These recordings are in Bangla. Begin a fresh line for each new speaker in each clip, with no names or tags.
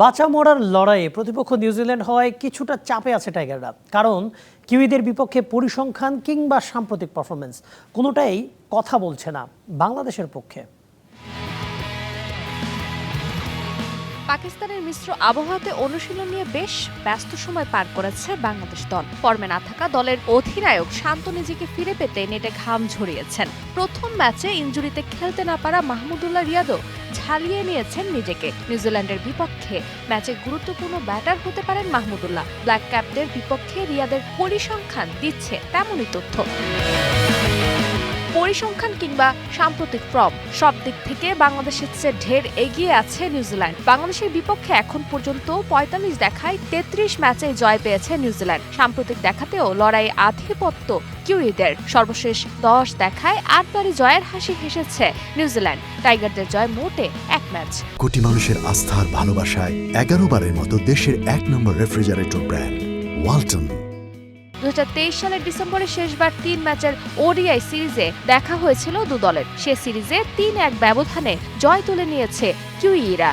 বাঁচা মরার লড়াইয়ে প্রতিপক্ষ নিউজিল্যান্ড হওয়ায় কিছুটা চাপে আছে টাইগাররা। কারণ কিউইদের বিপক্ষে পরিসংখ্যান কিংবা সাম্প্রতিক পারফরমেন্স কোনোটাই কথা বলছে না বাংলাদেশের পক্ষে।
পাকিস্তানের মিশ্র আবহাওয়াতে অনুশীলন নিয়ে বেশ ব্যস্ত সময় পার করেছে বাংলাদেশ দল। ফর্মে না থাকা দলের অধিনায়ক শান্ত নিজেকে ফিরে পেতে নেটে ঘাম ঝরিয়েছেন। প্রথম ম্যাচে ইঞ্জুরিতে খেলতে না পারা মাহমুদুল্লাহ রিয়াদও ঝালিয়ে নিয়েছেন নিজেকে। নিউজিল্যান্ডের বিপক্ষে ম্যাচে গুরুত্বপূর্ণ ব্যাটার হতে পারেন মাহমুদুল্লাহ। ব্ল্যাক ক্যাপদের বিপক্ষে রিয়াদের পরিসংখ্যান দিচ্ছে তেমনই তথ্য। পরিসংখ্যান কিংবা সাম্প্রতিক ফর্ম সব দিক থেকে বাংলাদেশের চেয়ে ঢের এগিয়ে আছে নিউজিল্যান্ড। বাংলাদেশের বিপক্ষে এখন পর্যন্ত পঁয়তাল্লিশ দেখায় তেত্রিশ ম্যাচে জয় পেয়েছে নিউজিল্যান্ড। সাম্প্রতিক দেখাতেও লড়াই আধিপত্য কিউইদের। সর্বশেষ দশ দেখায় আটবারই জয়ের হাসি হেসেছে নিউজিল্যান্ড। টাইগারদের জয় মোটে এক ম্যাচ।
কোটি মানুষের আস্থার ভালোবাসায় এগারো বারের মতো দেশের এক নম্বর রেফ্রিজারেটর ব্র্যান্ড, ওয়ালটন।
দু হাজার তেইশ সালের ডিসেম্বরে শেষবার তিন ম্যাচের ওডিআই সিরিজে দেখা হয়েছিল দু দলের। সে সিরিজে তিন এক ব্যবধানে জয় তুলে নিয়েছে কিউইরা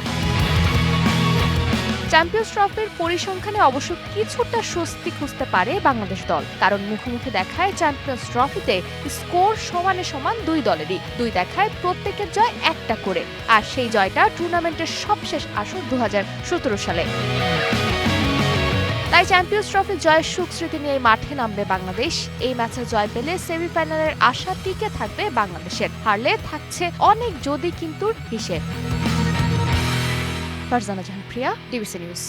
চ্যাম্পিয়ন্স ট্রফির পরিসংখ্যানে অবশ্য কিছুটা স্বস্তি খুঁজতে পারে বাংলাদেশ দল, কারণ মুখোমুখি দেখায় চ্যাম্পিয়ন্স ট্রফিতে স্কোর সমানে সমান দুই দলেরই, দুই দেখায় প্রত্যেকের জয় একটা করে। আর সেই জয়টা টুর্নামেন্টের সবশেষ আসর দু হাজার সতেরো সালে। তাই চ্যাম্পিয়ন্স ট্রফি জয়ের সুখ স্মৃতি নিয়ে মাঠে নামবে বাংলাদেশ। এই ম্যাচে জয় পেলে সেমিফাইনালের আশা টিকে থাকবে বাংলাদেশের। হারলে থাকছে অনেক যদি কিন্তু হিসেব। Farzana Jahan Priya, DBC news.